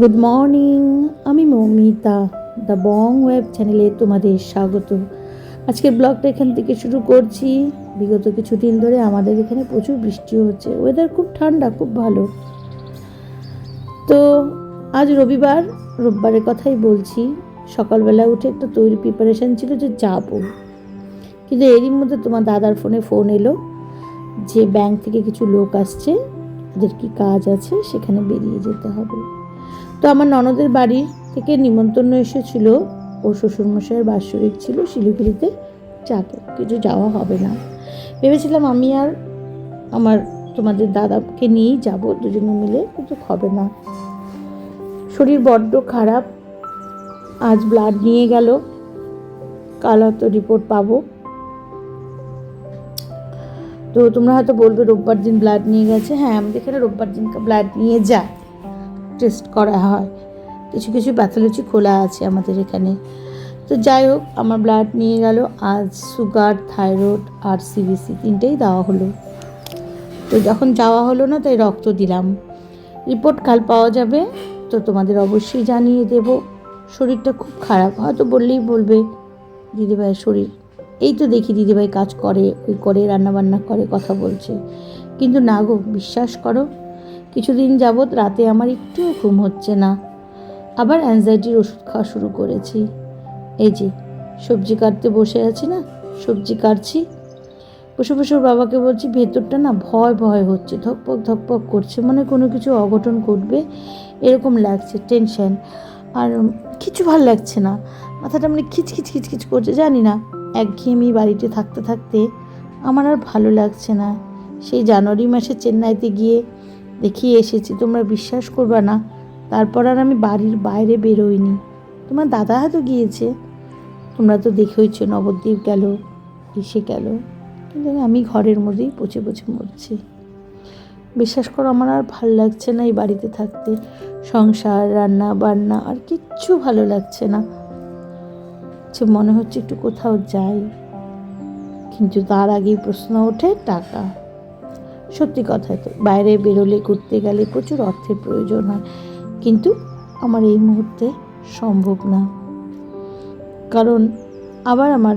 Good morning আমি Moumita the Bong web চ্যানেলে তোমাদের স্বাগত। আজকের ব্লগটা এখান থেকে শুরু করছি। বিগত কিছুদিন ধরে আমাদের এখানে প্রচুর বৃষ্টি হচ্ছে। ওয়েদার খুব ঠান্ডা, খুব ভালো। তো আজ রবিবার, রোববারের কথাই বলছি। সকালবেলা উঠে একটা তৈরি প্রিপারেশান ছিল যে যাব। কিন্তু এরই মধ্যে তোমার দাদার ফোনে ফোন এলো যে ব্যাংক থেকে কিছু লোক আসছে। ওদের কি কাজ আছে? সেখানে বেরিয়ে যেতে হবে। তো আমার ননদের বাড়ি থেকে নিমন্ত্রণ এসেছিল ও শ্বশুরমশাইয়ের বাৎসরিক ছিল শিলিগুড়িতে যাবে কিছু যাওয়া হবে না। ভেবেছিলাম আমি আর আমার তোমাদের দাদাকে নিয়েই যাব, দুজনে মিলে, কিন্তু হবে না। শরীর বড্ড খারাপ। আজ ব্লাড নিয়ে গেল। কাল হয়তো রিপোর্ট পাবো। তো তোমরা হয়তো বলবে রোববার দিন ব্লাড নিয়ে গেছে। হ্যাঁ আমাদের এখানে রোববার দিন ব্লাড নিয়ে যায়। টেস্ট করা হয়। কিছু কিছু প্যাথোলজি খোলা আছে আমাদের এখানে। তো যাই হোক, আমার ব্লাড নিয়ে গেল। আজ সুগার থাইরয়েড আর সিবিসি তিনটেই দেওয়া হলো। তো যখন যাওয়া হলো না, তাই রক্ত দিলাম। রিপোর্ট কাল পাওয়া যাবে, তো তোমাদের অবশ্যই জানিয়ে দেব। শরীরটা খুব খারাপ। হয়তো বললেই বলবে, দিদিভাইয়ের শরীর। এই তো দেখি দিদিভাই কাজ করে, ওই করে, রান্নাবান্না করে, কথা বলছে। কিন্তু না গো, বিশ্বাস করো কিছুদিন যাবৎ রাতে আমার একটুও ঘুম হচ্ছে না। আবার অ্যাংজাইটির ওষুধ খাওয়া শুরু করেছি। এই যে, সবজি কাটতে বসে আছি না? সবজি কাটছি। বসে বসে বাবাকে বলছি, ভেতরটা না ভয় ভয় হচ্ছে, ধকপক ধকপক করছে মানে কোনো কিছু অঘটন ঘটবে। এরকম লাগছে টেনশন আর কিছু ভালো লাগছে না। মাথাটা মানে খিচখিচ খিচখিচ করছে, জানি না। একঘেয়েমি বাড়িতে থাকতে থাকতে আমার আর ভালো লাগছে না। সেই জানুয়ারি মাসে চেন্নাইতে গিয়ে দেখিয়ে এসেছি, তোমরা বিশ্বাস করবে না। তারপর আর আমি বাড়ির বাইরে বেরোইনি। তোমার দাদা হয়তো গিয়েছে। তোমরা তো দেখেইছো নবদ্বীপ গেল, এসে গেল। কিন্তু আমি ঘরের মধ্যেই পচে পচে মরছি। বিশ্বাস করো, আমার আর ভালো লাগছে না এই বাড়িতে থাকতে। সংসার, রান্না বান্না আর কিচ্ছু ভালো লাগছে না। যে মনে হচ্ছে একটু কোথাও যাই। কিন্তু তার আগেই প্রশ্ন ওঠে টাকা। সত্যি কথা তো বাইরে বেরোলে ঘুরতে গেলে প্রচুর অর্থের প্রয়োজন হয়। কিন্তু আমার এই মুহূর্তে সম্ভব না। কারণ আবার আমার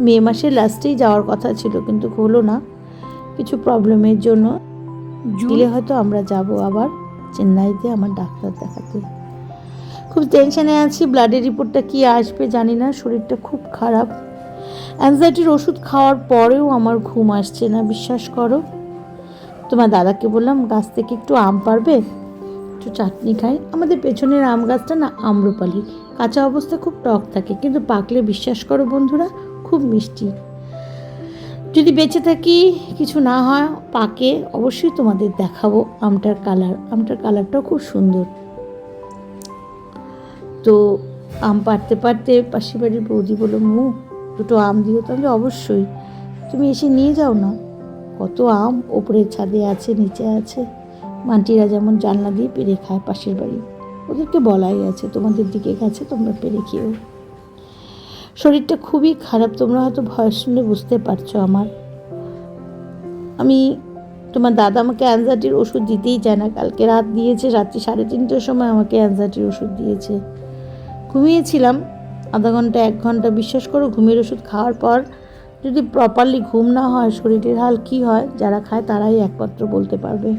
মে মাসের লাস্টেই যাওয়ার কথা ছিল কিন্তু হলো না। কিছু প্রবলেমের জন্য দিলে হয়তো আমরা যাব আবার চেন্নাইতে আমার ডাক্তার দেখাতে। খুব টেনশনে আছি ব্লাডের রিপোর্টটা কি আসবে জানি না শরীরটা খুব খারাপ। অ্যাংজাইটির ওষুধ খাওয়ার পরেও আমার ঘুম আসছে না, বিশ্বাস করো। তোমার দাদাকে বললাম, গাছ থেকে একটু আম পারবে? একটু চাটনি খাই। আমাদের পেছনের আম গাছটা না আম্রপালি। কাঁচা অবস্থা খুব টক থাকে, কিন্তু পাকলে বিশ্বাস করো বন্ধুরা, খুব মিষ্টি। যদি বেঁচে থাকি, কিছু না হয়, পাকে, অবশ্যই তোমাদের দেখাবো আমটার কালার। আমটার কালারটাও খুব সুন্দর। তো আম পাড়তে পারতে পাশের বাড়ির বৌদি বলল, মু দুটো আম দিও তাহলে অবশ্যই। তুমি এসে নিয়ে যাও না। কত আম ওপরের ছাদে আছে, নিচে আছে। মাটিরা যেমন জানলা দিয়ে পেরে খায় পাশের বাড়ি। ওদেরকে বলাই আছে, তোমাদের দিকে গেছে, তোমরা পেরে খেয়েও শরীরটা খুবই খারাপ, তোমরা হয়তো ভয় শুনে বুঝতে পারছ আমার। আমি, তোমার দাদা আমাকে অ্যানজাইটির ওষুধ দিতেই চায় না। কালকে রাত দিয়েছে, রাত্রি সাড়ে তিনটের সময় আমাকে অ্যানজাইটির ওষুধ দিয়েছে। ঘুমিয়েছিলাম আধা ঘণ্টা, এক ঘণ্টা বিশ্বাস করো, ঘুমের ওষুধ খাওয়ার পর যদি প্রপারলি ঘুম না হয়, শরীরের হাল কি হয়, যারা খায় তারাই একমাত্র বলতে পারবে।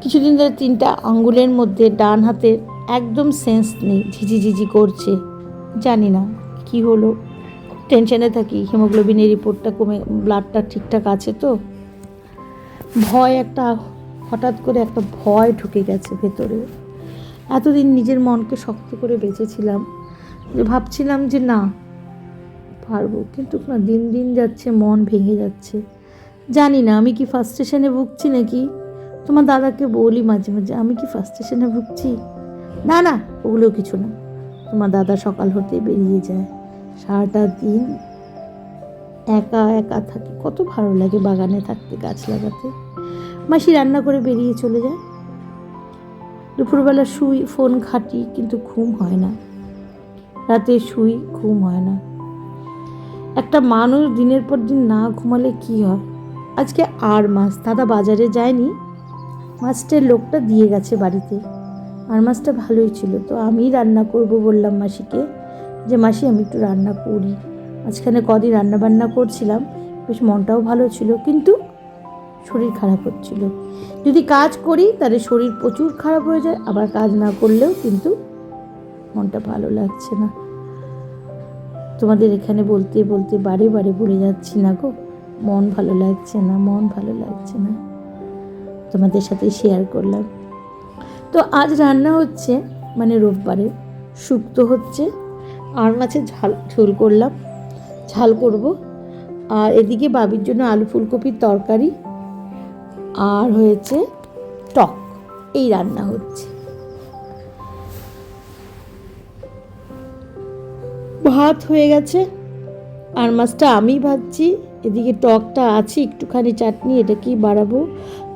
কিছুদিন ধরে তিনটা আঙ্গুলের মধ্যে ডান হাতের একদম সেন্স নেই, ঝিঝি ঝিঝি করছে। জানি না কি হলো। টেনশনে থাকি হিমোগ্লোবিনের রিপোর্টটা কমে ব্লাডটা ঠিকঠাক আছে তো? ভয় একটা, হঠাৎ করে একটা ভয় ঢুকে গেছে ভেতরে। এতদিন নিজের মনকে শক্ত করে বেঁচেছিলাম যে ভাবছিলাম যে না, পারব। কিন্তু না, দিন দিন যাচ্ছে, মন ভেঙে যাচ্ছে। জানি না, আমি কি ফার্স্ট স্টেশনে ভুগছি নাকি? তোমার দাদাকে বলি মাঝে মাঝে, আমি কি ফার্স্ট স্টেশনে ভুগছি? না না, ওগুলো কিছু না। তোমার দাদা সকাল হতে বেরিয়ে যায়। সারাটা দিন একা একা থাকে। কত ভালো লাগে বাগানে থাকতে, গাছ লাগাতে। মাসি রান্না করে বেরিয়ে চলে যায়। দুপুরবেলা শুই, ফোন ঘাঁটি, কিন্তু ঘুম হয় না। রাতে শুই, ঘুম হয় না। একটা মানুষ দিনের পর দিন না ঘুমালে কি হয়? আজকে আর মাস দাদা বাজারে যায়নি। মাছটার লোকটা দিয়ে গেছে বাড়িতে। আর মাছটা ভালোই ছিল। তো আমি রান্না করব বললাম মাসিকে যে, মাসি, আমি একটু রান্না করি। মাঝখানে কদিন রান্না বান্না করছিলাম, বেশ মনটাও ভালো ছিল। কিন্তু শরীর খারাপ হচ্ছিল। যদি কাজ করি, তাহলে শরীর প্রচুর খারাপ হয়ে যায়, আবার কাজ না করলেও কিন্তু মনটা ভালো লাগছে না। তোমাদের এখানে বলতে বলতে বারে বারে বলে যাচ্ছি না গো। মন ভালো লাগছে না, মন ভালো লাগছে না। তোমাদের সাথে শেয়ার করলাম। তো আজ রান্না হচ্ছে মানে রোববারে। শুক্তো হচ্ছে, আর মাছের ঝাল, ঝোল করলাম। ঝাল করব। আর এদিকে বাবির জন্য আলু ফুলকপির তরকারি। আর হয়েছে টক। এই রান্না হচ্ছে। ভাত হয়ে গেছে। আর মাছটা আমি ভাজছি। এদিকে টকটা আছে, একটুখানি চাটনি, এটা কি বাড়াবো?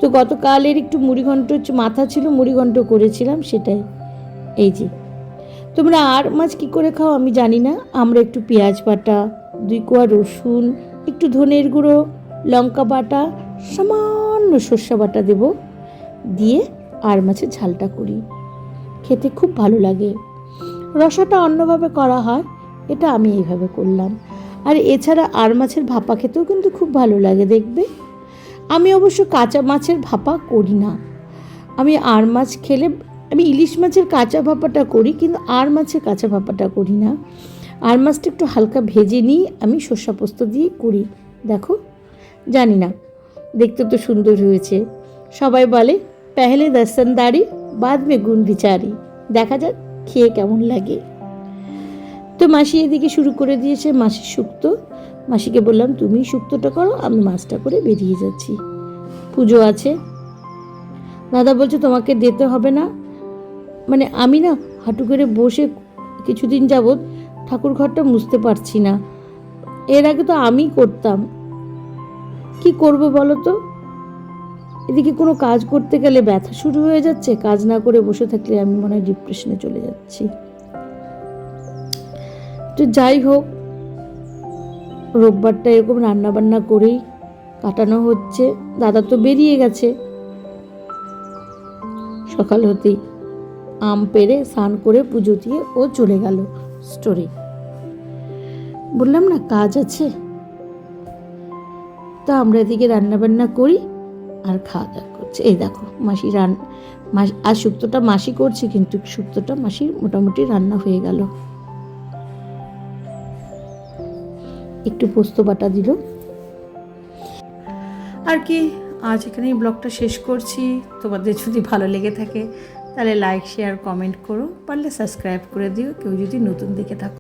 তো গতকালের একটু মুড়িঘণ্ট মাথা ছিল, মুড়িঘণ্ট করেছিলাম সেটাই। এই যে। তোমরা আর মাছ কী করে খাও আমি জানি না। আমরা একটু পেঁয়াজ বাটা, দুই কোয়া রসুন, একটু ধনের গুঁড়ো, লঙ্কা বাটা সামান্য সর্ষে বাটা দেব। দিয়ে আর মাছের ঝালটা করি। খেতে খুব ভালো লাগে। রসাটা অন্যভাবে করা হয়, এটা আমি এইভাবে করলাম। আর এছাড়া আর মাছের ভাপা খেতেও কিন্তু খুব ভালো লাগে, দেখবে? আমি অবশ্য কাঁচা মাছের ভাপা করি না। আমি আর মাছ খেলে, আমি ইলিশ মাছের কাঁচা ভাপাটা করি, কিন্তু আর মাছের কাঁচা ভাপাটা করি না। আর মাছটা একটু হালকা ভেজে নিয়ে আমি সর্ষা পোস্ত দিয়ে করি। দেখো? জানি না। দেখতে তো সুন্দর হয়েছে। সবাই বলে, পেহলে দর্শনদারি বাদ মে গুণ বিচারি। দেখা যাক খেয়ে কেমন লাগে। তো মাসি এদিকে শুরু করে দিয়েছে মাসির শুক্তো মাসিকে বললাম, তুমি শুক্তোটা করো, আমি মাছটা করে বেরিয়ে যাচ্ছি। পুজো আছে। দাদা বলছে, তোমাকে দিতে হবে না। মানে আমি না হাঁটু করে বসে কিছুদিন যাবৎ ঠাকুর ঘরটা মুছতে পারছি না। এর আগে তো আমি করতাম কি করবে বলো তো? এদিকে কোনো কাজ করতে গেলে ব্যথা শুরু হয়ে যাচ্ছে, কাজ না করে বসে থাকলে আমি মনে হয় ডিপ্রেশনে চলে যাচ্ছি। তো যাই হোক, রোববারটা এরকম রান্না বান্না করেই কাটানো হচ্ছে। দাদা তো বেরিয়ে গেছে। সকাল হতেই আম পেড়ে স্নান করে পুজো দিয়ে ও চলে গেল স্টোরি বললাম না, কাজ আছে? তো আমরা এদিকে রান্না বান্না করি আর খাওয়া দাওয়া করছি। এই দেখো, মাসি রান, মাস, আর শুক্তোটা মাসি করছে কিন্তু শুক্তোটা মাসির মোটামুটি রান্না হয়ে গেল। একটু পোস্ত বাটা দিল। আর কি, আজ এখানেই ব্লগটা শেষ করছি। তোমাদের যদি ভালো লেগে থাকে, তাহলে লাইক শেয়ার কমেন্ট করো। পারলে সাবস্ক্রাইব করে দিও। কেউ যদি নতুন দেখে থাকো।